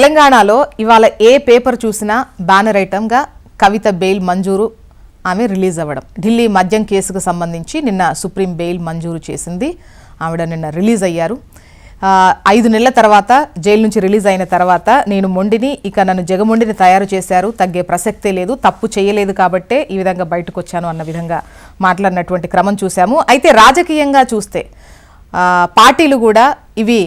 తెలంగాణలో ఇవాళ ఏ పేపర్ చూసినా బ్యానర్ ఐటమ్గా కవిత బెయిల్ మంజూరు ఆమె రిలీజ్ అవ్వడం. ఢిల్లీ మద్యం కేసుకు సంబంధించి నిన్న సుప్రీం బెయిల్ మంజూరు చేసింది. ఆవిడ నిన్న రిలీజ్ అయ్యారు. ఐదు నెలల తర్వాత జైలు నుంచి రిలీజ్ అయిన తర్వాత నేను మొండిని ఇక నన్ను జగమొండిని తయారు చేశారు. తగ్గే ప్రసక్తే లేదు తప్పు చేయలేదు కాబట్టే ఈ విధంగా బయటకు వచ్చాను అన్న విధంగా మాట్లాడినటువంటి క్రమం చూసాము అయితే రాజకీయంగా చూస్తే పార్టీలు కూడా ఇవి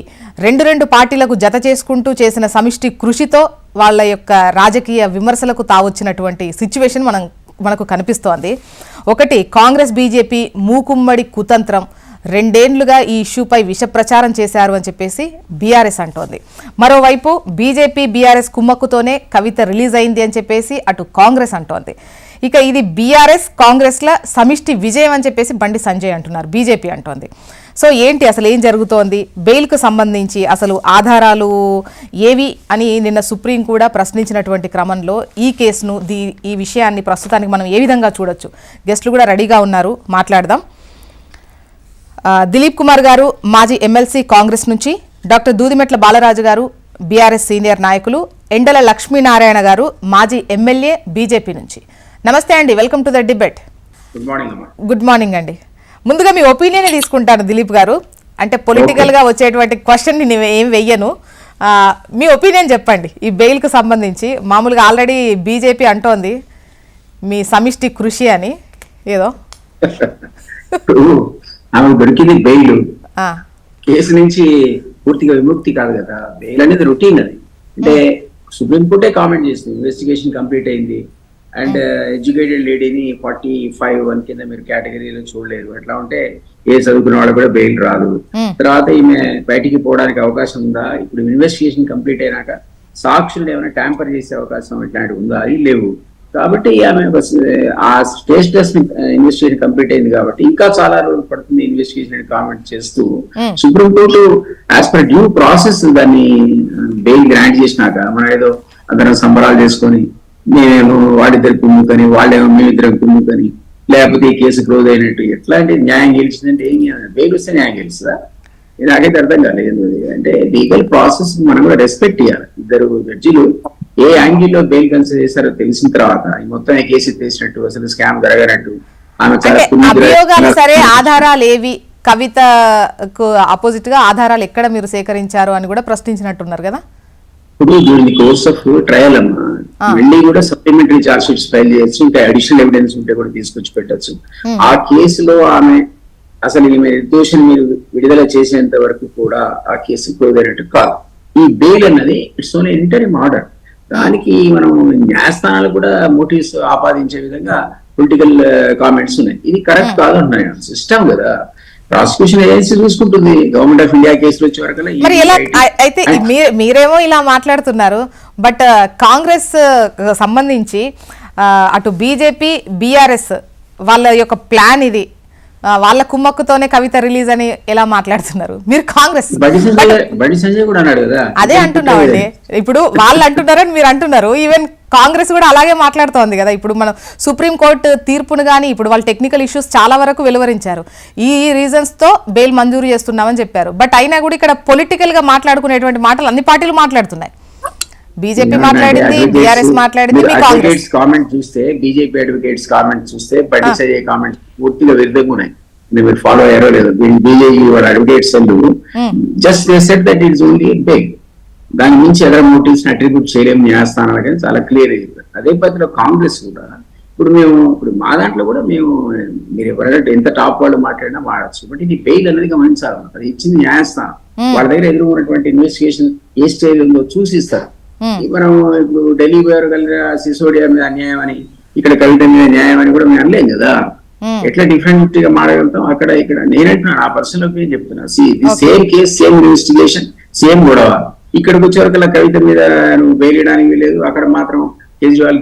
రెండు రెండు పార్టీలకు జత చేసుకుంటూ చేసిన సమిష్టి కృషితో వాళ్ళ యొక్క రాజకీయ విమర్శలకు తావొచ్చినటువంటి సిచ్యువేషన్ మనం మనకు కనిపిస్తోంది. ఒకటి కాంగ్రెస్ బీజేపీ మూకుమ్మడి కుతంత్రం. రెండేండ్లుగా ఈ ఇష్యూపై విష ప్రచారం చేశారు అని చెప్పేసి బీఆర్ఎస్ అంటోంది. మరోవైపు బీజేపీ బీఆర్ఎస్ కుమ్మక్కుతోనే కవిత రిలీజ్ అయింది అని చెప్పేసి అటు కాంగ్రెస్ అంటోంది. ఇక ఇది బీఆర్ఎస్ కాంగ్రెస్ల సమిష్టి విజయం అని చెప్పేసి బండి సంజయ్ అంటున్నారు బీజేపీ అంటోంది. సో ఏంటి అసలు ఏం జరుగుతోంది? బెయిల్కు సంబంధించి అసలు ఆధారాలు ఏవి అని నిన్న సుప్రీం కూడా ప్రశ్నించినటువంటి క్రమంలో ఈ కేసును దీ ఈ విషయాన్ని ప్రస్తుతానికి మనం ఏ విధంగా చూడొచ్చు? గెస్టులు కూడా రెడీగా ఉన్నారు. మాట్లాడదాం. దిలీప్ కుమార్ గారు మాజీ ఎమ్మెల్సీ కాంగ్రెస్ నుంచి డాక్టర్ దూదిమెట్ల బాలరాజు గారు బీఆర్ఎస్ సీనియర్ నాయకులు ఎండల లక్ష్మీనారాయణ గారు మాజీ ఎమ్మెల్యే బీజేపీ నుంచి. నమస్తే అండి welcome to the debate. Good morning అండి. ముందుగా మీ ఒపీనియన్ తీసుకుంటాను దిలీప్ గారు. అంటే పొలిటికల్గా వచ్చేటువంటి క్వశ్చన్ నేను ఏం వెయ్యను. మీ ఒపీనియన్ చెప్పండి. ఈ బెయిల్కు సంబంధించి మామూలుగా ఆల్రెడీ బీజేపీ అంటోంది. మీ సమిష్టి కృషి అని. ఏదో. ఆమె దొరికింది బెయిల్ ఆ, కేసు నుంచి పూర్తిగా విముక్తి కాదు కదా. బెయిల్ అనేది రొటీన్ అది. అంటే సుప్రీం కోర్టే కామెంట్ చేసింది. ఇన్వెస్టిగేషన్ కంప్లీట్ అయింది. అండ్ ఎడ్యుకేటెడ్ లేడీని ఫార్టీ ఫైవ్ వన్ కింద మీరు కేటగిరీలో చూడలేదు ఎట్లా ఉంటే ఏ చదువుకున్న వాళ్ళు కూడా బెయిల్ రాదు. Hmm. తర్వాత ఈమె బయటికి పోవడానికి అవకాశం ఉందా? ఇప్పుడు ఇన్వెస్టిగేషన్ కంప్లీట్ అయినాక సాక్షులు ఏమైనా ట్యాంపర్ చేసే అవకాశం ఇట్లాంటివి ఉందా? అది లేవు. కాబట్టి ఆమె ఆ స్టేజ్ టెస్ట్ ఇన్వెస్టిగేషన్ కంప్లీట్ అయింది కాబట్టి ఇంకా చాలా రోజులు పడుతుంది ఇన్వెస్టిగేషన్ కామెంట్ చేస్తూ. Hmm. Supreme court as per due process దాన్ని బెయిల్ గ్రాంట్ చేసినాక మనం ఏదో అందరం సంబరాలు చేసుకొని నేనేమో వాడిద్దరు కుమ్ముకొని వాళ్ళేమో మేమిద్దరం కుమ్ముకొని లేకపోతే ఈ కేసు క్లోజ్ అయినట్టు ఎట్లాంటి న్యాయం గెలిచిందంటే ఏం బెయిల్ వస్తే న్యాయం గెలుస్తుందా? ఇది నాకైతే అర్థం కాలేదు. అంటే లీగల్ ప్రాసెస్ మనం కూడా రెస్పెక్ట్ ఇవ్వాలి ఇద్దరు జడ్జిలు ఏ యాంగిల్లో బెయిల్ కన్సిడర్ చేశారో తెలిసిన తర్వాత ఈ మొత్తం కేసు తెలిసినట్టు అసలు స్కామ్ జరగనట్టు ఆమె అభియోగాలు సరే ఆధారాలు ఏవి? కవితకు ఆపోజిట్గా ఆధారాలు ఎక్కడ మీరు సేకరించారు అని కూడా ప్రశ్నించినట్టున్నారు కదా? ఇప్పుడు during the course of trial అమ్మా వెళ్ళి కూడా సప్లిమెంటరీ చార్జ్ షీట్స్ ఫైల్ చేయొచ్చు ఇంకా అడిషనల్ ఎవిడెన్స్ ఉంటే కూడా తీసుకొచ్చి పెట్టొచ్చు. ఆ కేసులో ఆమె అసలు ఈమె నిర్దోషం మీరు విడుదల చేసేంత వరకు కూడా ఆ కేసు క్లోజ్ అయినట్టు కాదు. ఈ బెయిల్ అన్నది ఇట్స్ ఓన్లీ ఇంటర్మ్ ఆర్డర్ దానికి మనం న్యాయస్థానాలు కూడా మోటివ్స్ ఆపాదించే విధంగా పొలిటికల్ కామెంట్స్ ఉన్నాయి. ఇది కరెక్ట్ కాదు అంటున్నాయి సిస్టమ్ కదా. ప్రాసిక్యూషన్ ఏజెన్సీ చూసుకుంటుంది గవర్నమెంట్ ఆఫ్ ఇండియా కేసులు వచ్చే వరకు మరి ఎలా? అయి- అయితే మీరేమో ఇలా మాట్లాడుతున్నారు బట్ కాంగ్రెస్ సంబంధించి అటు బీజేపీ బీఆర్ఎస్ వాళ్ళ యొక్క ప్లాన్ ఇది. వాళ్ళ కుమ్మక్కుతోనే కవిత రిలీజ్ అని ఎలా మాట్లాడుతున్నారు? మీరు కాంగ్రెస్. అదే అంటున్నామండి. ఇప్పుడు వాళ్ళు అంటున్నారని మీరు అంటున్నారు. ఈవెన్ కాంగ్రెస్ కూడా అలాగే మాట్లాడుతోంది కదా. ఇప్పుడు మనం సుప్రీం కోర్టు తీర్పును కానీ ఇప్పుడు వాళ్ళు టెక్నికల్ ఇష్యూస్ చాలా వరకు వెలువరించారు. ఈ రీజన్స్తో బెయిల్ మంజూరు చేస్తున్నామని చెప్పారు. బట్ అయినా కూడా ఇక్కడ పొలిటికల్గా మాట్లాడుకునేటువంటి మాటలు అన్ని పార్టీలు మాట్లాడుతున్నాయి. బీజేపీ మాట్లాడింది బీఆర్ఎస్ మాట్లాడింది అడ్వకేట్స్ కామెంట్ చూస్తే బీజేపీ అడ్వకేట్స్ కామెంట్ చూస్తే బండి సంజయ్ కామెంట్ పూర్తిగా విరుద్ధంగా ఉన్నాయి మీరు ఫాలో అయ్యారో లేదు. బీజేపీ వాళ్ళ advocates just they set that it's only beg దాని మించి అదర్ మోటివ్స్ అట్రిబ్యూట్ చేయలేము న్యాయస్థానాలు కానీ చాలా క్లియర్ అదే పద్ధతిలో కాంగ్రెస్ కూడా ఇప్పుడు మేము ఇప్పుడు మా దాంట్లో కూడా మేము మీరు ఎవరైనా ఎంత టాప్ వాళ్ళు మాట్లాడినా వాడచ్చు. బట్ ఇది బెయిల్ అనేది గమనించాలి. అది ఇచ్చింది న్యాయస్థానం. వాళ్ళ దగ్గర ఎదుర్కొన్నటువంటి ఇన్వెస్టిగేషన్ ఏ స్టేజ్ ఉందో చూసి ఇస్తారు. మనం ఇప్పుడు ఢిల్లీ పోయారు కలిగిన సిసోడియా మీద అన్యాయం అని ఇక్కడ కవిత మీద న్యాయం అని కూడా మేము అనలేం కదా. Hmm. ఎట్లా డిఫరెంట్గా మాట్లాడగలుగుతాం అక్కడ ఇక్కడ నేనంటున్నాను ఆ పర్సనల్ ఒపీనియన్ చెప్తున్నా. Same case same investigation same గొడవ. ఇక్కడికి వచ్చే వరకు కవిత మీద నువ్వు బెయిలడానికి లేదు అక్కడ మాత్రం కేజ్రీవాల్.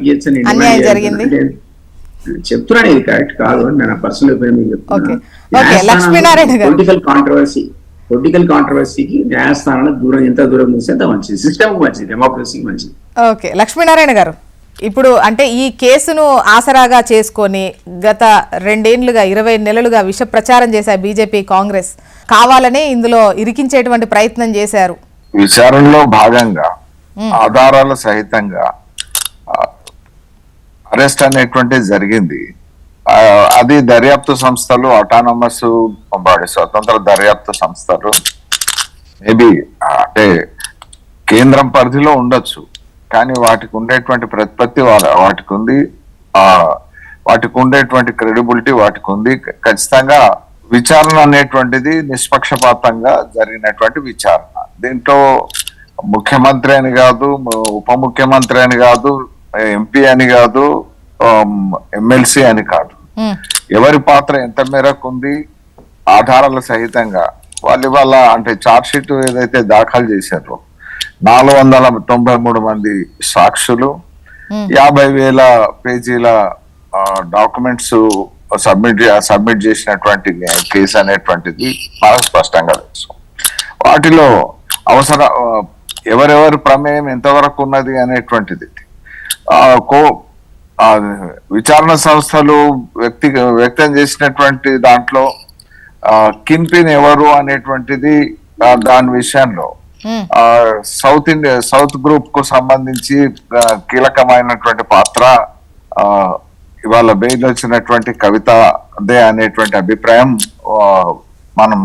అంటే చెప్తున్నాను ఇది కరెక్ట్ కాదు అని నేను పర్సనల్ ఒపీనియన్ గారు. పొలిటికల్ కాంట్రవర్సీ పొలిటికల్ కాంట్రవర్సీకి న్యాయస్థానంలో దూరం ఎంత దూరం చూస్తే అంత మంచిది. సిస్టమ్ మంచిది డెమోక్రసీకి మంచిది. ఓకే. లక్ష్మీనారాయణ గారు ఇప్పుడు అంటే ఈ కేసును ఆసరాగా చేసుకొని గత రెండేండ్లుగా ఇరవై నెలలుగా విష ప్రచారం చేశారు బీజేపీ కాంగ్రెస్. కావాలనే ఇందులో ఇరికించేటువంటి ప్రయత్నం చేశారు. విచారణలో భాగంగా ఆధారాల సహితంగా అరెస్ట్ అనేటువంటిది జరిగింది. అది దర్యాప్తు సంస్థలు అటానమస్ బాడీ స్వతంత్ర దర్యాప్తు సంస్థలు మేబీ అంటే కేంద్రం పరిధిలో ఉండొచ్చు కానీ వాటికి ఉండేటువంటి ప్రతిపత్తి వా- వాటికి ఉంది ఆ వాటికి ఉండేటువంటి క్రెడిబిలిటీ వాటికి ఉంది. ఖచ్చితంగా విచారణ అనేటువంటిది నిష్పక్షపాతంగా జరిగినటువంటి విచారణ. దీంట్లో ముఖ్యమంత్రి అని కాదు ఉప ముఖ్యమంత్రి అని కాదు ఎంపీ అని కాదు ఎమ్మెల్సీ అని కాదు. ఎవరి పాత్ర ఎంత మేరకు ఉంది ఆధారాల సహితంగా వాళ్ళు ఇవాళ అంటే చార్జ్ షీట్ ఏదైతే దాఖలు చేశారో నాలుగు వందల తొంభై మూడు మంది సాక్షులు Hmm. యాభై వేల పేజీల డాక్యుమెంట్స్ సబ్మిట్ సబ్మిట్ చేసినటువంటి కేసు అనేటువంటిది మనకు స్పష్టంగా తెలుసు. వాటిలో అవసర ఎవరెవరి ప్రమేయం ఎంతవరకు ఉన్నది అనేటువంటిది. కో విచారణ సంస్థలు వ్యక్తి వ్యక్తం చేసినటువంటి దాంట్లో కిన్ పిన్ ఎవరు అనేటువంటిది దాని విషయంలో. సౌత్ ఇండియా సౌత్ గ్రూప్కు సంబంధించి కీలకమైనటువంటి పాత్ర ఇవాళ బెయిల్ వచ్చినటువంటి కవిత అదే అనేటువంటి అభిప్రాయం మనం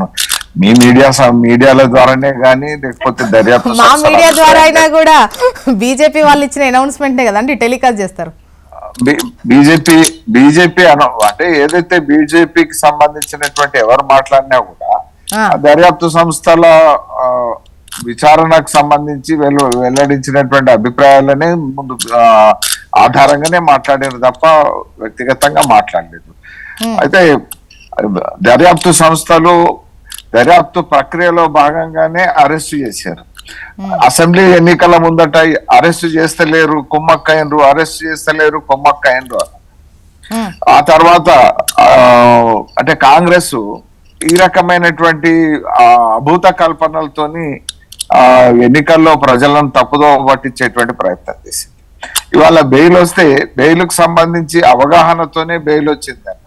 మీ మీడియా మీడియాల ద్వారానే కానీ లేకపోతే దర్యాప్తు మా మీడియా ద్వారా అయినా కూడా బీజేపీ వాళ్ళు ఇచ్చిన అనౌన్స్మెంటే కదండి టెలికాస్ట్ చేస్తారు. బీజేపీ బీజేపీ అన అంటే ఏదైతే బీజేపీకి సంబంధించినటువంటి ఎవరు మాట్లాడినా కూడా దర్యాప్తు సంస్థల విచారణకు సంబంధించి వెలు వెల్లడించినటువంటి అభిప్రాయాలనే ముందు ఆధారంగానే మాట్లాడారు తప్ప వ్యక్తిగతంగా మాట్లాడలేదు. అయితే దర్యాప్తు సంస్థలు దర్యాప్తు ప్రక్రియలో భాగంగానే అరెస్ట్ చేశారు. అసెంబ్లీ ఎన్నికల ముందట అరెస్ట్ చేస్తలేరు కుమ్మక్కయ్యరు అరెస్ట్ చేస్తలేరు కుమ్మక్కయ్యరు ఆ తర్వాత అంటే కాంగ్రెస్ ఈ రకమైనటువంటి అభూత కల్పనలతోని ఆ, ఎన్నికల్లో ప్రజలను తప్పుదో పట్టించేటువంటి ప్రయత్నం చేసింది. ఇవాళ బెయిల్ వస్తే బెయిల్కు సంబంధించి అవగాహనతోనే బెయిల్ వచ్చింది అన్నారు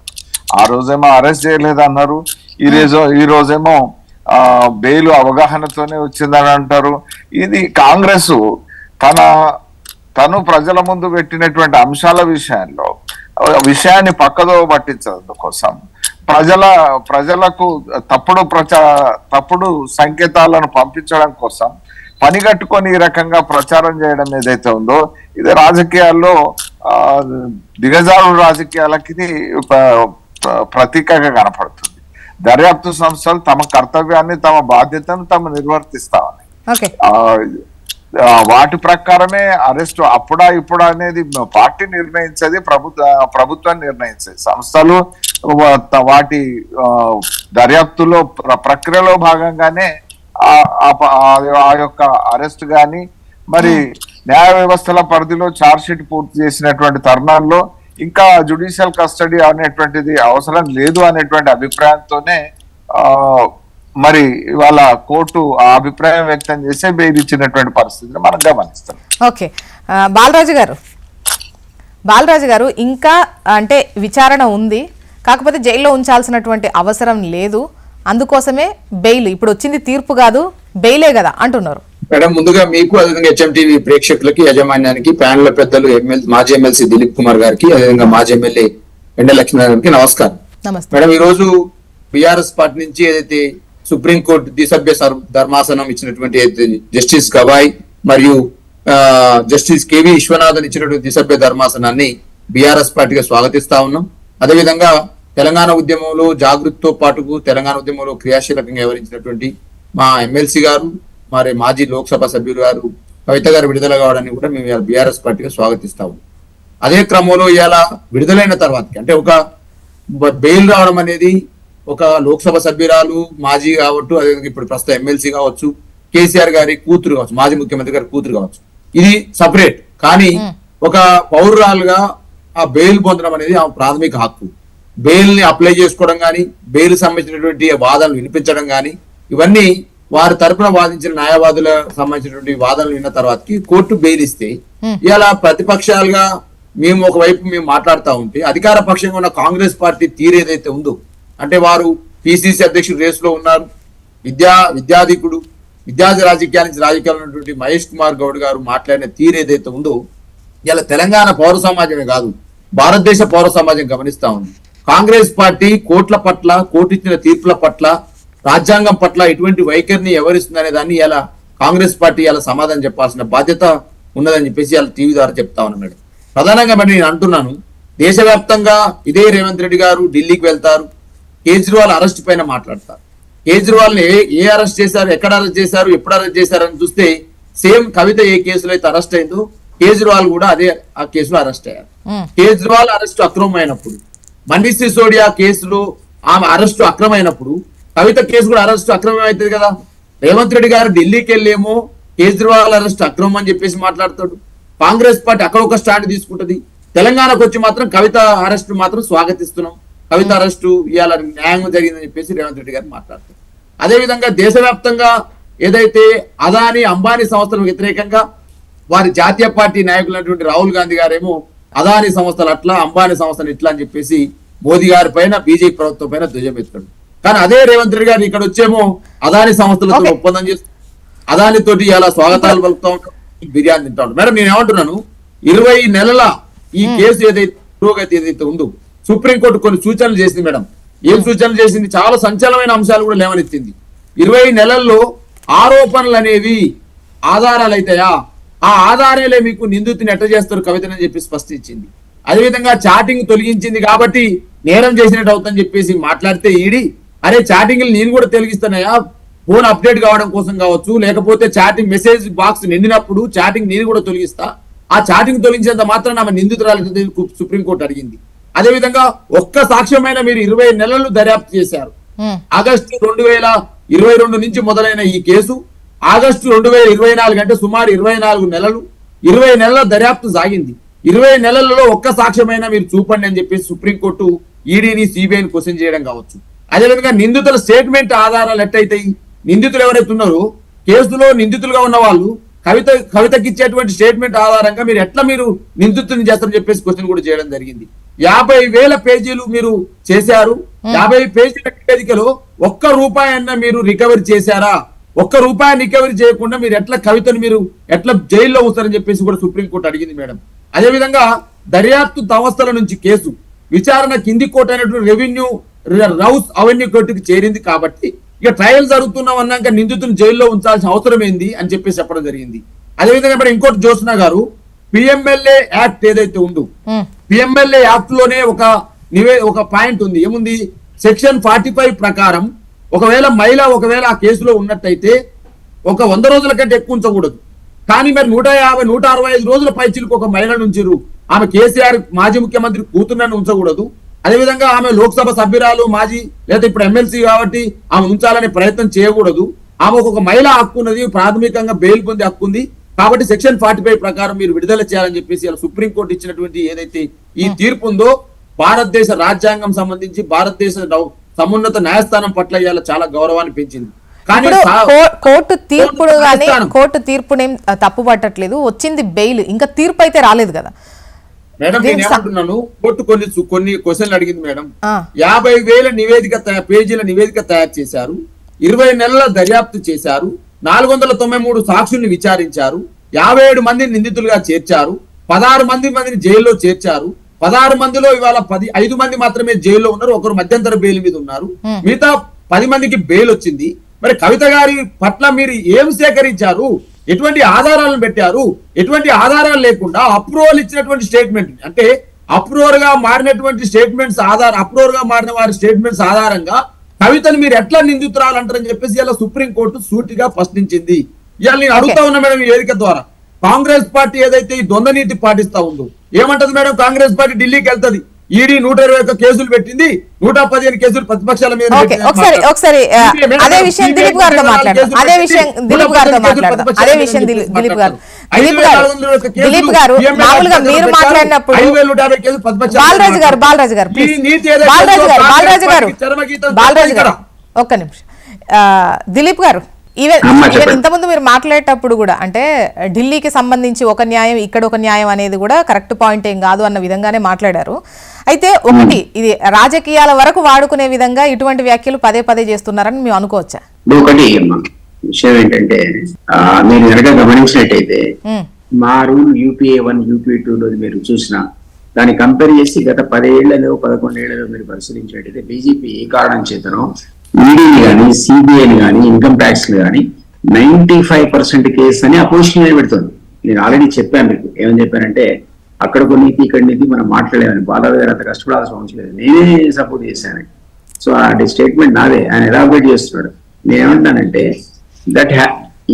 ఆ రోజేమో అరెస్ట్ చేయలేదు అన్నారు ఈ రోజు ఈ రోజేమో బెయిల్ అవగాహనతోనే వచ్చిందని అంటారు. ఇది కాంగ్రెస్ తన తను ప్రజల ముందు పెట్టినటువంటి అంశాల విషయంలో విషయాన్ని పక్కదో పట్టించడం కోసం. ప్రజల ప్రజలకు తప్పుడు ప్రచా తప్పుడు సంకేతాలను పంపించడం కోసం పనిగట్టుకొని ఈ రకంగా ప్రచారం చేయడం ఏదైతే ఉందో ఇది రాజకీయాల్లో దిగజారు రాజకీయాలకి ప్రతీకగా కనపడుతుంది. దర్యాప్తు సంస్థలు తమ కర్తవ్యాన్ని తమ బాధ్యతను తమ నిర్వర్తిస్తామని. వాటి ప్రకారమే అరెస్ట్ అప్పుడా ఇప్పుడా అనేది పార్టీ నిర్ణయించేది ప్రభుత్వ ప్రభుత్వం నిర్ణయించేది. సంస్థలు వాటి దర్యాప్తులో ప్ర- ప్రక్రియలో భాగంగానే ఆ- యొక్క అరెస్ట్ గాని మరి న్యాయ వ్యవస్థల పరిధిలో ఛార్జ్ షీట్ పూర్తి చేసినటువంటి తరుణంలో ఇంకా జుడిషియల్ కస్టడీ అనేటువంటిది అవసరం లేదు అనేటువంటి అభిప్రాయంతోనే మరి ఇవాళ కోర్టు ఆ అభిప్రాయం వ్యక్తం చేసే బెయిల్ ఇచ్చినటువంటి పరిస్థితిని మనం గమనిస్తాం ఓకే. బాలరాజు గారు. బాలరాజు గారు ఇంకా అంటే విచారణ ఉంది. కాకపోతే జైల్లో ఉంచాల్సినటువంటి అవసరం లేదు. అందుకోసమే బెయిల్ ఇప్పుడు వచ్చింది తీర్పు కాదు బెయిలే కదా అంటున్నారు. మేడం ముందుగా మీకు అదేవిధంగా హెచ్ఎం టీవీ ప్రేక్షకులకి యాజమాన్యానికి ప్యానల్ పెద్దలు ఎమ్మెల్యే మాజీ ఎమ్మెల్సీ దిలీప్ కుమార్ గారికి అదేవిధంగా మాజీ ఎమ్మెల్యే ఎండ లక్ష్మీనారాయణ గారికి నమస్కారం మేడం ఈ రోజు బీఆర్ఎస్ పార్టీ నుంచి ఏదైతే సుప్రీంకోర్టు ద్విసభ్య ధర్మాసనం ఇచ్చినటువంటి జస్టిస్ గవాయ్ మరియు జస్టిస్ కేవి విశ్వనాథన్ ఇచ్చినటువంటి ద్విసభ్య ధర్మాసనాన్ని బీఆర్ఎస్ పార్టీగా స్వాగతిస్తా ఉన్నాం. అదేవిధంగా తెలంగాణ ఉద్యమంలో జాగృతితో పాటుకు తెలంగాణ ఉద్యమంలో క్రియాశీలకంగా వ్యవహరించినటువంటి మా ఎమ్మెల్సీ గారు మరి మాజీ లోక్సభ సభ్యులు గారు కవిత గారు విడుదల కావడాన్ని కూడా మేము బీఆర్ఎస్ పార్టీగా స్వాగతిస్తా ఉన్నాం అదే క్రమంలో ఇవాళ విడుదలైన తర్వాతకి అంటే ఒక బెయిల్ రావడం అనేది ఒక లోక్సభ సభ్యురాలు మాజీ కావచ్చు అదేవిధంగా ఇప్పుడు ప్రస్తుతం ఎమ్మెల్సీ కావచ్చు కేసీఆర్ గారి కూతురు కావచ్చు మాజీ ముఖ్యమంత్రి గారి కూతురు కావచ్చు. ఇది సపరేట్ కానీ ఒక పౌరురాలుగా ఆ బెయిల్ పొందడం అనేది ఆమె ప్రాథమిక హక్కు. బెయిల్ని అప్లై చేసుకోవడం కానీ బెయిల్ సంబంధించినటువంటి వాదనలు వినిపించడం కానీ ఇవన్నీ వారి తరపున వాదించిన న్యాయవాదుల సంబంధించినటువంటి వాదనలు విన్న తర్వాతకి కోర్టు బెయిల్ ఇస్తే ఇలా ప్రతిపక్షాలుగా మేము ఒకవైపు మేము మాట్లాడుతూ ఉంటే అధికార పక్షంగా ఉన్న కాంగ్రెస్ పార్టీ తీరు ఏదైతే ఉందో అంటే వారు పిసిసి అధ్యక్షుడు రేసులో ఉన్నారు విద్యా విద్యాధికుడు విద్యార్థి రాజకీయాల నుంచి రాజకీయాలు ఉన్నటువంటి మహేష్ కుమార్ గౌడ్ గారు మాట్లాడిన తీరు ఏదైతే ఉందో ఇలా తెలంగాణ పౌర సమాజమే కాదు భారతదేశ పౌర సమాజం గమనిస్తా ఉంది. కాంగ్రెస్ పార్టీ కోట్ల పట్ల కోర్టు ఇచ్చిన తీర్పుల పట్ల రాజ్యాంగం పట్ల ఎటువంటి వైఖరిని ఎవరిస్తుందనే దాన్ని ఇలా కాంగ్రెస్ పార్టీ ఇలా సమాధానం చెప్పాల్సిన బాధ్యత ఉన్నదని చెప్పేసి ఇలా టీవీ ద్వారా చెప్తా ఉన్నాను మేడం. ప్రధానంగా మరి నేను అంటున్నాను దేశవ్యాప్తంగా ఇదే రేవంత్ రెడ్డి గారు ఢిల్లీకి వెళ్తారు కేజ్రీవాల్ అరెస్ట్ పైన మాట్లాడతారు. కేజ్రీవాల్ని ఏ ఏ అరెస్ట్ చేశారు ఎక్కడ అరెస్ట్ చేశారు ఎప్పుడు అరెస్ట్ చేశారు అని చూస్తే సేమ్ కవిత ఏ కేసులో అయితే అరెస్ట్ అయిందో కేజ్రీవాల్ కూడా అదే ఆ కేసులో అరెస్ట్ అయ్యారు. కేజ్రీవాల్ అరెస్ట్ అక్రమమైనప్పుడు మనీష్ సిసోడియా కేసులో ఆమె అరెస్టు అక్రమైనప్పుడు కవిత కేసు కూడా అరెస్టు అక్రమం అవుతుంది కదా. రేవంత్ రెడ్డి గారు ఢిల్లీకి వెళ్ళేమో కేజ్రీవాల్ అరెస్ట్ అక్రమం అని చెప్పేసి మాట్లాడతాడు. కాంగ్రెస్ పార్టీ అక్కడ ఒక స్టాండ్ తీసుకుంటది. తెలంగాణకు వచ్చి మాత్రం కవిత అరెస్ట్ మాత్రం స్వాగతిస్తున్నాం. కవిత అరెస్టు ఇవాళ న్యాయం జరిగిందని చెప్పేసి రేవంత్ రెడ్డి గారు మాట్లాడతారు. అదే విధంగా దేశవ్యాప్తంగా ఏదైతే అదాని అంబానీ సంస్థలకు వ్యతిరేకంగా వారి జాతీయ పార్టీ నాయకులైనటువంటి రాహుల్ గాంధీ గారేమో అదాని సంస్థలు అట్లా అంబానీ సంస్థలు ఇట్లా అని చెప్పేసి మోదీ గారి పైన బీజేపీ ప్రభుత్వం పైన ధ్వజం ఎత్తాడు కానీ అదే రేవంత్ రెడ్డి గారు ఇక్కడ వచ్చేమో అదాని సంస్థలతో. ఒప్పందం చేస్తూ అదాని తోటి ఇలా స్వాగతాలు పలుకుతా ఉంటాం. బిర్యానీ తింటా ఉంటాం. మేడం నేను ఏమంటున్నాను ఇరవై నెలల ఈ కేసు ఏదైతే పురోగతి ఏదైతే ఉందో సుప్రీంకోర్టు కొన్ని సూచనలు చేసింది మేడం. ఏం సూచనలు చేసింది? చాలా సంచలనమైన అంశాలు కూడా లేవనెత్తింది. ఇరవై నెలల్లో ఆరోపణలు అనేవి ఆధారాలు అయితాయా? ఆ ఆధారాలే మీకు నిందితుని ఎట్ట చేస్తారు కవితని చెప్పి స్పష్టించింది అదేవిధంగా చాటింగ్ తొలగించింది కాబట్టి నేరం చేసినట్టు అవుతుందని చెప్పేసి మాట్లాడితే ఈడి అరే చాటింగ్ నేను కూడా తొలగిస్తున్నాయా ఫోన్ అప్డేట్ కావడం కోసం కావచ్చు లేకపోతే చాటింగ్ మెసేజ్ బాక్స్ నిండినప్పుడు చాటింగ్ నేను కూడా తొలగిస్తా. ఆ చాటింగ్ తొలగించేంత మాత్రం ఆమె నిందితురాలు సుప్రీంకోర్టు అడిగింది. అదేవిధంగా ఒక్క సాక్ష్యమైన మీరు ఇరవై నెలలు దర్యాప్తు చేశారు. ఆగస్టు రెండు వేల ఇరవై రెండు నుంచి మొదలైన ఈ కేసు ఆగస్టు రెండు వేల ఇరవై నాలుగు అంటే సుమారు ఇరవై నాలుగు నెలలు ఇరవై నెలల దర్యాప్తు సాగింది. ఇరవై నెలలలో ఒక్క సాక్ష్యమైనా మీరు చూపండి అని చెప్పేసి సుప్రీంకోర్టు ఈడీని సిబిఐని క్వశ్చన్ చేయడం కావచ్చు. అదేవిధంగా నిందితుల స్టేట్మెంట్ ఆధారాలు ఎట్టయితాయి? నిందితులు ఎవరైతే ఉన్నారో కేసులో నిందితులుగా ఉన్న వాళ్ళు కవిత కవితకి ఇచ్చేటువంటి స్టేట్మెంట్ ఆధారంగా మీరు ఎట్లా మీరు నిందితుని చేస్తారని చెప్పేసి క్వశ్చన్ కూడా చేయడం జరిగింది. యాభై వేల పేజీలు మీరు చేశారు. యాభై పేజీల నివేదికలో ఒక్క రూపాయి అన్న మీరు రికవరీ చేశారా? ఒక్క రూపాయి రికవరీ చేయకుండా మీరు ఎట్లా కవితను మీరు ఎట్లా జైల్లో ఉంచారని చెప్పేసి కూడా సుప్రీంకోర్టు అడిగింది మేడం. అదే విధంగా దర్యాప్తు సంస్థల నుంచి కేసు విచారణ కింది కోర్టు అయినటువంటి రెవెన్యూ రౌస్ అవెన్యూ కోర్టుకి చేరింది కాబట్టి ఇక ట్రయల్ జరుగుతున్నాం అన్నాక నిందితుని జైల్లో ఉంచాల్సిన అవసరం ఏంది అని చెప్పేసి చెప్పడం జరిగింది. అదేవిధంగా మరి ఇంకోటి జోష్న గారు పిఎంఎల్ఏ యాక్ట్ ఏదైతే ఉందో. పిఎంఎల్ఏ యాక్ట్లోనే ఒక నివే ఒక పాయింట్ ఉంది. ఏముంది? సెక్షన్ ఫార్టీ ఫైవ్ ప్రకారం ఒకవేళ మహిళ ఒకవేళ ఆ కేసులో ఉన్నట్టయితే ఒక వంద రోజుల కంటే ఎక్కువ ఉంచకూడదు. కానీ మరి నూట యాభై నూట అరవై ఐదు రోజుల పైచిలకు ఒక మహిళ నుంచిరు. ఆమె కేసీఆర్ మాజీ ముఖ్యమంత్రి కూతుర్నని ఉంచకూడదు. అదేవిధంగా ఆమె లోక్సభ సభ్యురాలు మాజీ లేదా ఇప్పుడు ఎమ్మెల్సీ కాబట్టి ఆమె ఉంచాలనే ప్రయత్నం చేయకూడదు. ఆమెకు ఒక మహిళ హక్కు ఉన్నది ప్రాథమికంగా బెయిల్ పొందే హక్కు ఉంది. కాబట్టి సెక్షన్ ఫార్టీ ఫైవ్ ప్రకారం మీరు విడుదల చేయాలని చెప్పేసి సుప్రీంకోర్టు ఇచ్చినటువంటి ఏదైతే ఈ తీర్పు ఉందో భారతదేశ రాజ్యాంగం సంబంధించి భారతదేశ సమున్నత న్యాయస్థానం పట్ల ఇవాళ చాలా గౌరవాన్ని పెంచింది. కోర్టు న్యాయస్థానం. కోర్టు తీర్పునేం తప్పు పట్టట్లేదు వచ్చింది బెయిల్. ఇంకా తీర్పు అయితే రాలేదు కదా. మేడం నేను దీనికి స- ఏమంటున్నాను? కోర్టు కొన్ని కొన్ని క్వశ్చన్లు అడిగింది మేడం. యాభై వేల నివేదిక పేజీల నివేదిక తయారు చేశారు. ఇరవై నెలల దర్యాప్తు చేశారు. నాలుగు వందల తొంభై మూడు సాక్షుల్ని విచారించారు. యాభై ఏడు మందిని నిందితులుగా చేర్చారు. పదహారు మంది మందిని జైల్లో చేర్చారు. పదహారు మందిలో ఇవాళ పది ఐదు మంది మాత్రమే జైల్లో ఉన్నారు. ఒకరు మధ్యంతర బెయిల్ మీద ఉన్నారు. మిగతా పది మందికి బెయిల్ వచ్చింది. మరి కవిత గారి పట్ల మీరు ఏం సేకరించారు? ఎటువంటి ఆధారాలను పెట్టారు? ఎటువంటి ఆధారాలు లేకుండా అప్రూవల్ ఇచ్చినటువంటి స్టేట్మెంట్ అంటే అప్రూవర్గా మారినటువంటి స్టేట్మెంట్స్ ఆధార అప్రూవర్గా మారిన వారి స్టేట్మెంట్స్ ఆధారంగా కవితను మీరు ఎట్లా నిందితురాలంటారని చెప్పేసి ఇలా సుప్రీం కోర్టు సూటిగా ప్రశ్నించింది. ఇవాళ నేను అడుగుతా ఉన్నా మేడం ఈ వేదిక ద్వారా. కాంగ్రెస్ పార్టీ ఏదైతే ఈ ద్వంద్వ నీతి పాటిస్తా ఉందో ఏమంటది మేడం? కాంగ్రెస్ పార్టీ ఢిల్లీకి వెళ్తది. ఈడీ నూట ఇరవై ఒక్క కేసులు పెట్టింది నూట పదిహేను కేసులు ప్రతిపక్షాల మీద ఒకసారి. ఒకసారి అదే విషయం దిలీప్ గారితో మాట్లాడదాం అదే. విషయం దిలీప్ గారితో మాట్లాడదాం అదే విషయం. దిలీప్ గారు దిలీప్ గారు దిలీప్ గారు మామూలుగా. మీరు మాట్లాడినప్పుడు బాలరాజు గారు. బాలరాజు గారు బాలరాజు గారు బాలరాజు గారు బాలరాజు. గారు ఒక్క నిమిషం దిలీప్ గారు ఈవెన్. ఇంతకుముందు మీరు మాట్లాడేటప్పుడు కూడా అంటే ఢిల్లీకి సంబంధించి ఒక న్యాయం ఇక్కడ ఒక న్యాయం అనేది కూడా కరెక్ట్ పాయింట్ ఏం కాదు అన్న విధంగానే మాట్లాడారు. అయితే ఒకటి ఇది రాజకీయాల వరకు వాడుకునే విధంగా ఇటువంటి వ్యాఖ్యలు పదే పదే చేస్తున్నారని మేము అనుకోవచ్చా? ఒకటి విషయం ఏంటంటే మీరు కనుక గమనించినట్టయితే ఉమ్, మా rule UPA one UPA two లో మీరు చూసినా దాన్ని కంపేర్ చేసి గత పదేళ్ళలో పదకొండేళ్ళలో మీరు పరిశీలించినట్టయితే బీజేపీ ఏ కారణం చేతనో ఈడీని కానీ సిబిఐని కానీ ఇన్కమ్ ట్యాక్స్ కానీ నైన్టీ ఫైవ్ పర్సెంట్ కేసు అని అపోజిషన్ పెడుతుంది. నేను ఆల్రెడీ చెప్పాను మీకు. ఏమని చెప్పానంటే అక్కడ కొన్ని ఇక్కడ నీతి మనం మాట్లాడలేమని బాలాజీ గారు అంత కష్టపడాల్సిన అవసరం లేదు. నేనే సపోర్ట్ చేశాను. సో ఆ స్టేట్మెంట్ నాదే. ఆయన ఎలాబరేట్ చేస్తున్నాడు. నేనేమంటానంటే దట్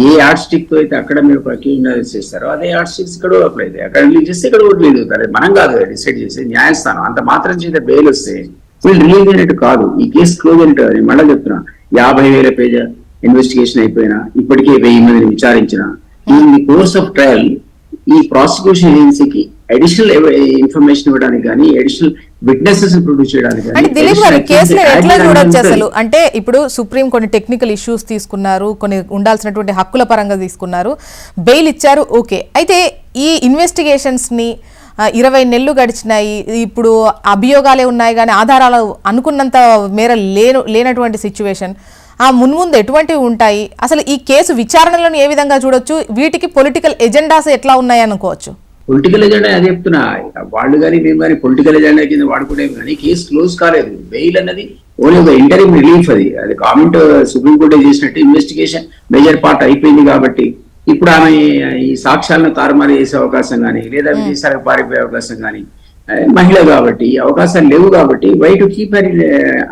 ఏ ఆర్ట్ స్టిక్తో అయితే అక్కడ మీరు ప్రక్యూజ్ చేస్తారో అదే ఆర్ట్ స్టిక్స్ ఇక్కడ అప్లై అవుతాయి అక్కడ రిలీజ్ చేస్తే ఇక్కడ ఓట్లు లేదు అది మనం కాదు డిసైడ్ చేసి న్యాయస్థానం. అంత మాత్రం చేత బెయిల్ వస్తే వీళ్ళు రిలీజ్ అయినట్టు కాదు. ఈ కేసు క్లోజ్ అయినట్టు కాదు. నేను మళ్ళీ చెప్తున్నా. యాభై వేల పేజ ఇన్వెస్టిగేషన్ అయిపోయినా ఇప్పటికే వెయ్యి మందిని విచారించిన in the course of trial ఈ ప్రాసిక్యూషన్ ఏజెన్సీకి అడిషనల్ ఇన్ఫర్మేషన్ ఇవ్వడానికి కానీ అడిషనల్ విట్నెసెస్ ప్రొడ్యూస్ చేయడానికి అంటే దిలీప్ గారు కేసులో ఎట్లా చూడొచ్చు అసలు? అంటే ఇప్పుడు సుప్రీం కొన్ని టెక్నికల్ ఇష్యూస్ తీసుకున్నారు కొన్ని ఉండాల్సినటువంటి హక్కుల పరంగా తీసుకున్నారు. బెయిల్ ఇచ్చారు ఓకే. అయితే ఈ ఇన్వెస్టిగేషన్స్ని ఇరవై నెలలు గడిచినాయి. ఇప్పుడు అభియోగాలే ఉన్నాయి కానీ ఆధారాలు అనుకున్నంత మేర లేను లేనటువంటి సిచ్యువేషన్ ఆ మున్ముందు ఎటువంటివి ఉంటాయి? అసలు ఈ కేసు విచారణలను ఏ విధంగా చూడొచ్చు? వీటికి పొలిటికల్ ఎజెండాస్ ఎట్లా ఉన్నాయనుకోవచ్చు పొలిటికల్ ఎజెండా అది చెప్తున్నా. వాళ్ళు కానీ మేము కానీ పొలిటికల్ ఎజెండా కింద వాడుకునే కానీ కేసు క్లోజ్ కాలేదు. బెయిల్ అన్నది ఓన్లీ ఒక ఇంటర్వ్యూ రిలీఫ్ అది. అది కామెంట్ సుప్రీంకోర్టు చేసినట్టు ఇన్వెస్టిగేషన్ మేజర్ పార్ట్ అయిపోయింది కాబట్టి. ఇప్పుడు ఆమె ఈ సాక్ష్యాలను తారుమారు చేసే అవకాశం కానీ లేదా విదేశాలకు పారిపోయే అవకాశం కానీ మహిళ కాబట్టి అవకాశాలు లేవు కాబట్టి why to keep her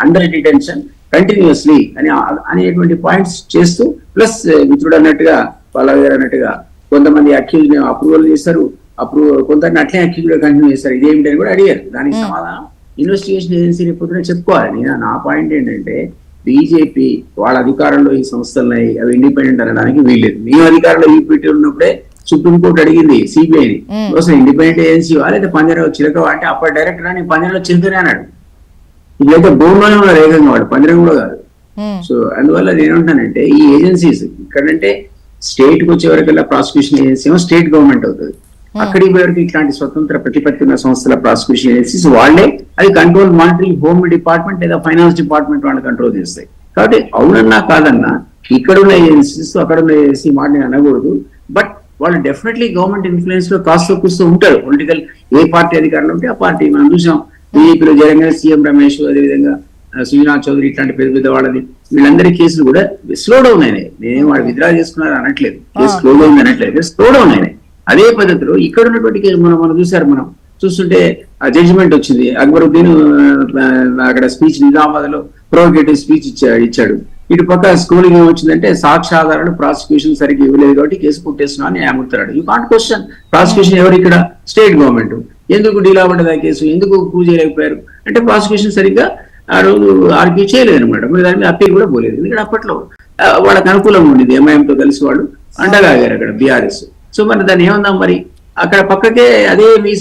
under detention continuously అని అనేటువంటి పాయింట్స్ చేస్తూ ప్లస్ మిత్రుడు అన్నట్టుగా పల్లవి గారు అన్నట్టుగా కొంతమంది అక్యూజ్ అప్రూవల్ చేస్తారు అప్రూవ్ కొందరిని అట్లే అక్యూజ్ కంటిన్యూ చేస్తారు. ఇదేమిటని కూడా అడిగారు. దానికి సమాధానం ఇన్వెస్టిగేషన్ ఏజెన్సీ రేపు చెప్పుకోవాలి. నేను నా పాయింట్ ఏంటంటే బీజేపీ వాళ్ళ అధికారంలో ఈ సంస్థలు ఉన్నాయి అవి ఇండిపెండెంట్ అనడానికి వీల్లేదు. మేము అధికారంలో యూపీటీ ఉన్నప్పుడే సుప్రీంకోర్టు అడిగింది సిబిఐని అసలు ఇండిపెండెంట్ ఏజెన్సీ లేదా పంజాబ్ చిలక అంటే అప్పటి డైరెక్టర్ అని పంజాబ్లో చిలకనే అన్నాడు. ఇదైతే బోన్లోనే ఉన్నారు ఏకంగా వాడు. పంజరం కూడా కాదు. సో అందువల్ల నేనేమంటానంటే ఈ ఏజెన్సీస్ ఇక్కడంటే స్టేట్కి వచ్చే వరకల్లా ప్రాసిక్యూషన్ ఏజెన్సీ ఏమో స్టేట్ గవర్నమెంట్ అవుతుంది. అక్కడికి వరకు ఇట్లాంటి స్వతంత్ర ప్రతిపత్తి ఉన్న సంస్థల ప్రాసిక్యూషన్ ఏజెన్సీస్ వాళ్ళే. అది కంట్రోల్ మానిటరింగ్ హోమ్ డిపార్ట్మెంట్ లేదా ఫైనాన్స్ డిపార్ట్మెంట్ వాళ్ళు కంట్రోల్ చేస్తాయి. కాబట్టి అవునన్నా కాదన్నా ఇక్కడ ఉన్న ఏజెన్సీస్ అక్కడ ఉన్న ఏజెన్సీ మాట నేను అనకూడదు. బట్ వాళ్ళు డెఫినెట్లీ గవర్నమెంట్ ఇన్ఫ్లుయెన్స్లో కాస్త కూస్తూ ఉంటారు. పొలిటికల్ ఏ పార్టీ అధికారంలో ఉంటే ఆ పార్టీ మనం చూసాం. బీజేపీలో జగన్ సీఎం రమేష్ అదేవిధంగా ఆ, సుజనాథ్ చౌదరి ఇట్లాంటి పెద్ద పెద్ద వాళ్ళది. వీళ్ళందరి కేసులు కూడా స్లో డౌన్ అయినాయి. నేను వాళ్ళు విత్డ్రా చేసుకున్నారు అనట్లేదు. స్లో డౌన్ అనట్లేదు. స్లో డౌన్ అయినాయి. అదే పద్ధతిలో ఇక్కడ ఉన్నటువంటి మనం మనం చూసారు మనం. చూస్తుంటే ఆ జడ్జిమెంట్ వచ్చింది. అక్బరుద్దీన్ అక్కడ స్పీచ్ నిజామాబాద్లో ప్రోగేటివ్ స్పీచ్ ఇచ్చాడు. ఇటు పక్క స్కూలింగ్ ఏమొచ్చిందంటే సాక్ష్యాధారాలు ప్రాసిక్యూషన్ సరిగ్గా ఇవ్వలేదు కాబట్టి కేసు కొట్టేస్తున్నా అని న్యాయమూర్తాడు యూ కాంట్ క్వశ్చన్ ప్రాసిక్యూషన్ ఎవరు ఇక్కడ? స్టేట్ గవర్నమెంట్ ఎందుకు డీలా పడ్డది ఆ కేసు? ఎందుకు ప్రూవ్ చేయలేకపోయారు? అంటే ప్రాసిక్యూషన్ సరిగ్గా ఆ రోజు ఆర్గ్యూ చేయలేదు అనమాట మరి దాని మీద అప్పీల్ కూడా పోలేదు. ఎందుకంటే అప్పట్లో వాళ్ళకి అనుకూలంగా ఉండేది ఎంఐఎం తో కలిసి వాళ్ళు అండగాగారు అక్కడ బీఆర్ఎస్ సో మరి దాన్ని ఏమందాం మరి? అక్కడ పక్కకే అదే మీ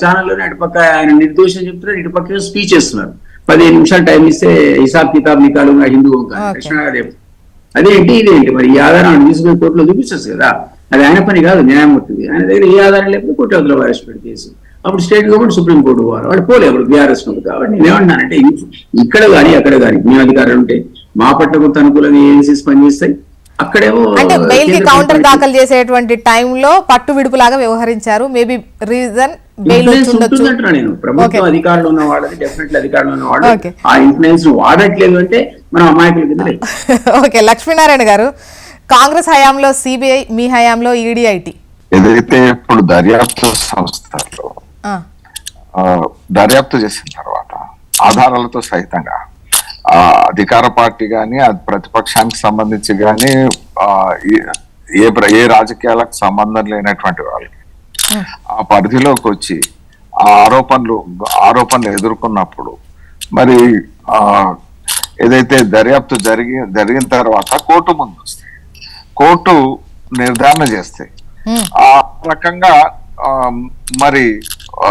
ఛానల్లోనే అటు పక్క ఆయన నిర్దోషం చెప్తున్నారు ఇటు పక్క స్పీచ్ చేస్తున్నారు పదిహేను నిమిషాలు టైం ఇస్తే హిసాబ్ కితాబ్ నికాలు హిందూ అదేంటి ఇదేంటి మరి? ఈ ఆధారం తీసుకుని కోర్టులో చూపించచ్చు కదా. అది ఆయన పని కాదు న్యాయమూర్తిది. ఆయన దగ్గర ఏ ఆధారం లేకపోతే కోర్టు అవతల వాయిస్ పెట్టి కేసు అప్పుడు స్టేట్ గవర్నమెంట్ సుప్రీం కోర్టు పోవాలి వాళ్ళు పోలే అప్పుడు బీఆర్ఎస్ కాబట్టి నేను ఏమంటున్నానంటే ఇన్- ఇక్కడ కానీ అక్కడ కానీ మీ అధికారులు ఉంటే మా పట్ల కొంత అనుకూలంగా ఏజెన్సీస్ పనిచేస్తాయి అక్కడేమో అంటే బెయిల్కి కౌంటర్ దాఖలు చేసేటువంటి టైంలో పట్టు విడుపులాగా వ్యవహరించారు మేబీ రీజన్ బెయిల్ ఉంటుందంటున్నా నేను? ప్రభుత్వం. అధికారులు ఉన్న వాళ్ళది డెఫినెట్లీ అధికారులు ఉన్న వాళ్ళు. ఆ ఇన్ఫ్లుయెన్స్ వాడట్లేదు అంటే మనం అమాయకుల కింద. ఓకే లక్ష్మీనారాయణ గారు కాంగ్రెస్ హయాంలో సిబిఐ మీ హయాంలో ఈడీఐటి ఏదైతే ఇప్పుడు దర్యాప్తు సంస్థల్లో ఆ, దర్యాప్తు చేసిన తర్వాత ఆధారాలతో సహితంగా అధికార పార్టీ గాని అది ప్రతిపక్షానికి సంబంధించి గాని ఆ, ఈ- ఏ ఏ రాజకీయాలకు సంబంధం లేనటువంటి వాళ్ళకి ఆ పరిధిలోకి వచ్చి ఆ ఆరోపణలు ఆరోపణలు ఎదుర్కొన్నప్పుడు మరి ఆ ఏదైతే దర్యాప్తు జరిగి జరిగిన తర్వాత కోర్టు ముందు వస్తాయి. కోర్టు నిర్ధారణ చేస్తాయి. ఆ రకంగా మరి ఆ,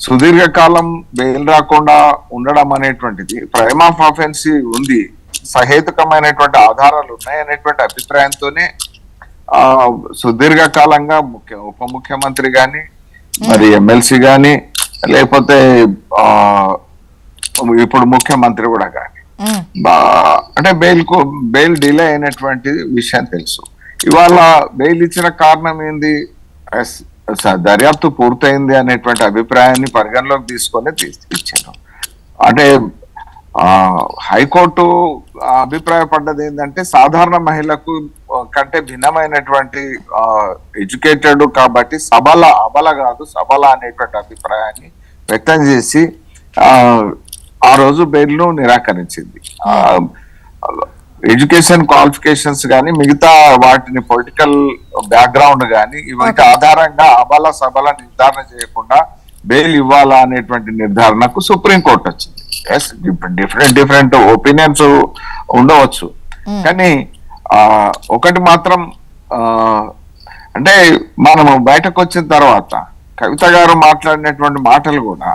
సుదీర్ఘకాలం బెయిల్ రాకుండా ఉండడం అనేటువంటిది ప్రైమ్ ఆఫ్ ఆఫెన్సీ ఉంది సహేతుకమైనటువంటి ఆధారాలు ఉన్నాయనేటువంటి అభిప్రాయంతోనే ఆ సుదీర్ఘకాలంగా ముఖ్య ఉప ముఖ్యమంత్రి గాని మరి ఎమ్మెల్సీ గాని లేకపోతే ఆ ఇప్పుడు ముఖ్యమంత్రి కూడా గాని బా- అంటే బెయిల్కు బెయిల్ డిలే అయినటువంటి విషయం తెలుసు. ఇవాళ బెయిల్ ఇచ్చిన కారణం ఏంది? దర్యాప్తు పూర్తయింది అనేటువంటి అభిప్రాయాన్ని పరిగణలోకి తీసుకొని తీసి- ఇచ్చారు. అంటే ఆ, హైకోర్టు అభిప్రాయపడ్డది ఏంటంటే సాధారణ మహిళకు కంటే భిన్నమైనటువంటి ఎడ్యుకేటెడ్ కాబట్టి సబల అబల కాదు సబల అనేటువంటి అభిప్రాయాన్ని వ్యక్తం చేసి ఆ, రోజు బెయిల్ను నిరాకరించింది. ఎడ్యుకేషన్ క్వాలిఫికేషన్స్ కానీ మిగతా వాటిని పొలిటికల్ బ్యాక్గ్రౌండ్ కానీ వీటి ఆధారంగా అబల సబల నిర్ధారణ చేయకుండా బెయిల్ ఇవ్వాలా అనేటువంటి నిర్ధారణకు సుప్రీంకోర్టు వచ్చింది. ఎస్ డిఫరెంట్ డిఫరెంట్ ఒపీనియన్స్ ఉండవచ్చు. కానీ ఆ ఒకటి మాత్రం అంటే మనము బయటకు వచ్చిన తర్వాత కవిత గారు మాట్లాడినటువంటి మాటలు కూడా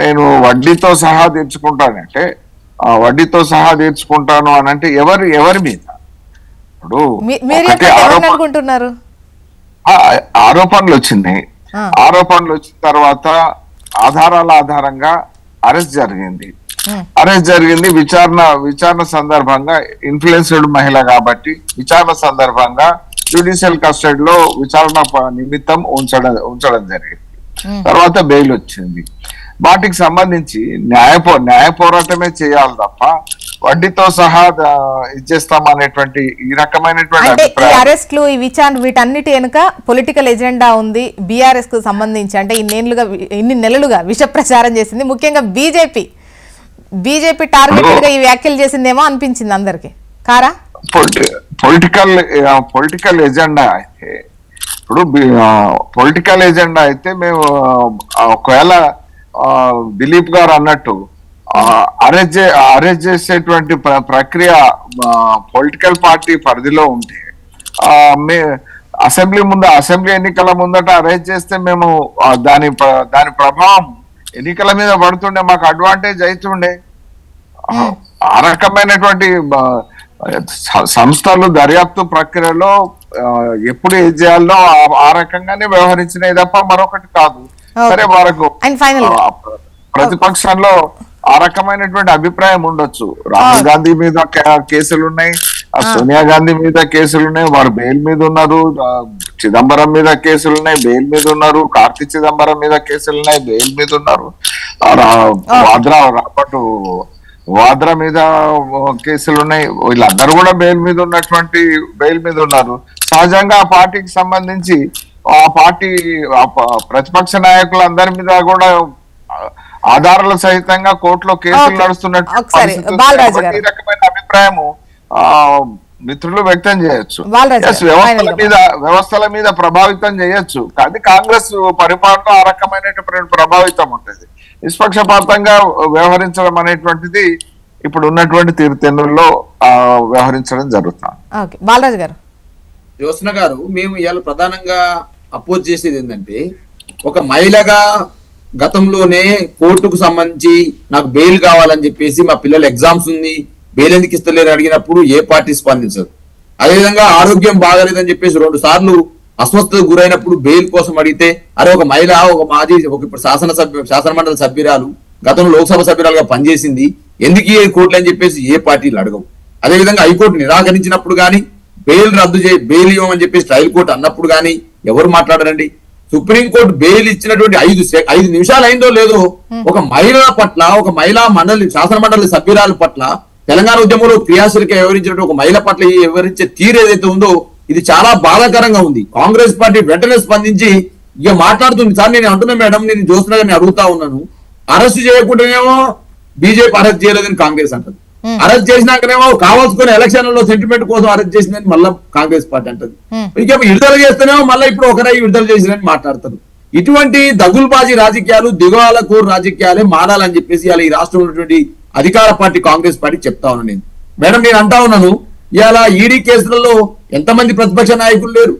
నేను వడ్డీతో సహా తీర్చుకుంటానంటే ఆ వడ్డీతో సహా తీర్చుకుంటాను అని అంటే ఎవరి ఎవరి మీద? ఇప్పుడు ఆరోపణలు వచ్చినాయి. ఆ. ఆరోపణలు వచ్చిన తర్వాత ఆధారాల ఆధారంగా అరెస్ట్ జరిగింది. అరెస్ట్ జరిగింది విచారణ విచారణ సందర్భంగా ఇన్ఫ్లుయెన్స్డ్ మహిళ కాబట్టి విచారణ సందర్భంగా జ్యుడిషియల్ కస్టడీలో విచారణ నిమిత్తం ఉంచడం ఉంచడం జరిగింది. తర్వాత బెయిల్ వచ్చింది. వాటికి సంబంధించి న్యాయ న్యాయ పోరాటమే చేయాలి తప్ప వడ్డీతో సహా ఇచ్చేస్తాం అనేటువంటి ఈ రకమైనటువంటి అంటే ఈ అరెస్ట్లు ఈ విచారణ వీటన్నిటి వెనుక పొలిటికల్ ఎజెండా ఉంది బీఆర్ఎస్కు సంబంధించి. అంటే ఇన్నేళ్ళుగా ఇన్ని నెలలుగా విష ప్రచారం చేసింది. ముఖ్యంగా బీజేపీ. బీజేపీ టార్గెటెడ్గా ఈ వ్యాఖ్యలు చేసిందేమో అనిపించింది అందరికి. కారా? పొలిటికల్ పొలిటికల్ ఎజెండా అయితే ఇప్పుడు పొలిటికల్ ఎజెండా అయితే మేము ఒకవేళ దిలీప్ గారు అన్నట్టు అరెస్ట్ అరెస్ట్ చేసేటువంటి ప్ర- ప్రక్రియ పొలిటికల్ పార్టీ పరిధిలో ఉంటే ఆ, మే అసెంబ్లీ ముందు అసెంబ్లీ ఎన్నికల ముందట అరెస్ట్ చేస్తే మేము దాని దాని ప్రభావం ఎన్నికల మీద పడుతుండే మాకు అడ్వాంటేజ్ అవుతుండే ఆ రకమైనటువంటి ఆ, స- సంస్థలు దర్యాప్తు ప్రక్రియలో ఎప్పుడు ఏం చేయాలో ఆ- ఆ రకంగానే వ్యవహరించినాయి తప్ప మరొకటి కాదు. సరే వారికి ప్రతిపక్షంలో ఆ రకమైనటువంటి అభిప్రాయం ఉండొచ్చు. రాహుల్ గాంధీ మీద కేసులు ఉన్నాయి ఆ సోనియా గాంధీ మీద కేసులు ఉన్నాయి వారు బెయిల్ మీద ఉన్నారు చిదంబరం మీద కేసులు ఉన్నాయి బెయిల్ మీద ఉన్నారు కార్తీ చిదంబరం మీద కేసులు ఉన్నాయి బెయిల్ మీద ఉన్నారు. ఆ, రా- వాద్రా రాబర్ట్ వాద్రా మీద కేసులు ఉన్నాయి వీళ్ళందరూ కూడా బెయిల్ మీద ఉన్నటువంటి బెయిల్ మీద ఉన్నారు. సహజంగా ఆ పార్టీకి సంబంధించి ఆ పార్టీ ప్రతిపక్ష నాయకులందరి మీద కూడా ఆధారాల సహితంగా కోర్టులో కేసులు. నడుస్తున్నట్టు. ఈ రకమైన అభిప్రాయము ఆ, మిత్రులు వ్యక్తం చేయొచ్చు వ్యవస్థల. మీద వ్యవస్థల మీద ప్రభావితం చేయొచ్చు కానీ కాంగ్రెస్ పరిపాలన ఆ రకమైనటువంటి ప్రభావితం ఉంటుంది నిష్పక్షపాతంగా వ్యవహరించడం అనేటువంటిది ఇప్పుడు ఉన్నటువంటి తీరుతెన్నుల్లో ఆ, వ్యవహరించడం జరుగుతుంది ఓకే బాలరాజు గారు జ్యోత్స్న గారు మేము ఇవాళ ప్రధానంగా అపోజ్ చేసేది ఏంటంటే ఒక మహిళగా గతంలోనే కోర్టుకు సంబంధించి నాకు బెయిల్ కావాలని చెప్పేసి మా పిల్లల ఎగ్జామ్స్ ఉంది బెయిల్ ఎందుకు ఇస్తలేరు అడిగినప్పుడు ఏ పార్టీ స్పందించదు. అదేవిధంగా ఆరోగ్యం బాగలేదని చెప్పేసి రెండు సార్లు అస్వస్థతకు గురైనప్పుడు బెయిల్ కోసం అడిగితే అరే ఒక మహిళ ఒక మాజీ ఒక ఇప్పుడు శాసనసభ్యు శాసనమండలి సభ్యురాలు గతంలో లోక్సభ సభ్యురాలుగా పనిచేసింది ఎందుకు ఏ కోర్టులు అని చెప్పేసి ఏ పార్టీలు అడగవు. అదేవిధంగా హైకోర్టు నిరాకరించినప్పుడు కానీ బెయిల్ రద్దు చేయి బెయిల్ ఇవ్వమని చెప్పేసి ట్రయల్ కోర్టు అన్నప్పుడు కానీ ఎవరు మాట్లాడరండి? సుప్రీంకోర్టు బెయిల్ ఇచ్చినటువంటి ఐదు ఐదు నిమిషాలు అయిందో లేదో ఒక మహిళ పట్ల ఒక మహిళా మండలి శాసన మండలి సభ్యురాల పట్ల తెలంగాణ ఉద్యమంలో క్రియాశీలక వివరించినట్టు ఒక మహిళ పట్ల వివరించే తీరు ఏదైతే ఉందో ఇది చాలా బాధాకరంగా ఉంది. కాంగ్రెస్ పార్టీ వెంటనే స్పందించి ఇక మాట్లాడుతుంది. సార్ నేను అంటున్నా మేడం నేను జ్యోత్స్న గారిని అడుగుతా ఉన్నాను. అరెస్ట్ చేయకుండానేమో బీజేపీ అరెస్ట్ చేయలేదని కాంగ్రెస్ అంటది. అరెస్ట్ చేసినాకనేమో కావాల్సుకునే ఎలక్షన్లలో సెంటిమెంట్ కోసం అరెస్ట్ చేసిందని మళ్ళీ కాంగ్రెస్ పార్టీ అంటది. ఇక విడుదల చేస్తేనేమో మళ్ళీ ఇప్పుడు ఒకరై విడుదల చేసినని మాట్లాడతారు. ఇటువంటి దగుల్బాజీ రాజకీయాలు దిగవాలకు రాజకీయాలే మారాలని చెప్పేసి ఇవాళ ఈ రాష్ట్రంలో ఉన్నటువంటి అధికార పార్టీ కాంగ్రెస్ పార్టీ చెప్తా ఉన్నాను నేను. మేడం నేను అంటా ఉన్నాను ఇవాళ ఈడీ కేసులలో ఎంతమంది ప్రతిపక్ష నాయకులు లేరు?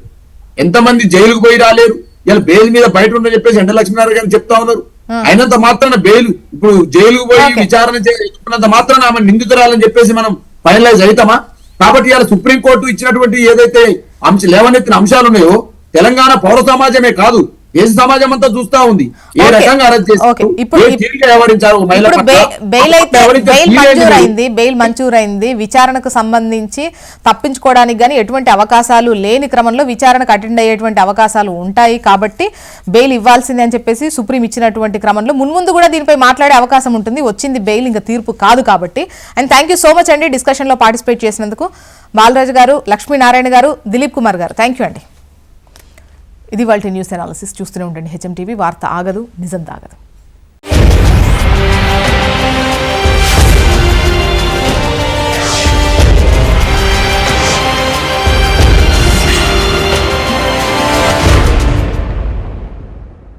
ఎంతమంది జైలుకు పోయి రాలేరు? ఇలా బెయిల్ మీద బయట ఉందని చెప్పేసి ఎండ లక్ష్మీనారాయణ గారు చెప్తా ఉన్నారు. అయినంత మాత్రాన బెయిల్ ఇప్పుడు జైలుకు పోయి. విచారణ చేసుకున్నంత మాత్రాన ఆమె నిందితురాలని చెప్పేసి మనం ఫైనలైజ్ అవుతామా కాబట్టి ఇవాళ సుప్రీంకోర్టు ఇచ్చినటువంటి ఏదైతే అంశ లేవనెత్తిన అంశాలు ఉన్నాయో తెలంగాణ పౌర సమాజమే కాదు దేశ సమాజం అంతా చూస్తా ఉంది? ఏ. రకంగా అరెస్ట్ ఏ బెయిల్ విచారణకు సంబంధించి తప్పించుకోవడానికి కానీ ఎటువంటి అవకాశాలు లేని క్రమంలో విచారణకు అటెండ్ అయ్యేటువంటి అవకాశాలు ఉంటాయి. కాబట్టి బెయిల్ ఇవ్వాల్సిందే అని చెప్పేసి సుప్రీం ఇచ్చినటువంటి క్రమంలో మున్ముందు కూడా దీనిపై మాట్లాడే అవకాశం ఉంటుంది. వచ్చింది బెయిల్ ఇంకా తీర్పు కాదు కాబట్టి. And thank you so much అండి డిస్కషన్లో పార్టిసిపేట్ చేసినందుకు. బాలరాజు గారు లక్ష్మీనారాయణ గారు దిలీప్ కుమార్ గారు. థ్యాంక్ యూ అండి. ఇది వాళ్ళ న్యూస్ అనాలిసిస్ చూస్తూనే ఉండండి. హెచ్ఎం టీవీ వార్త ఆగదు నిజం తాగదు.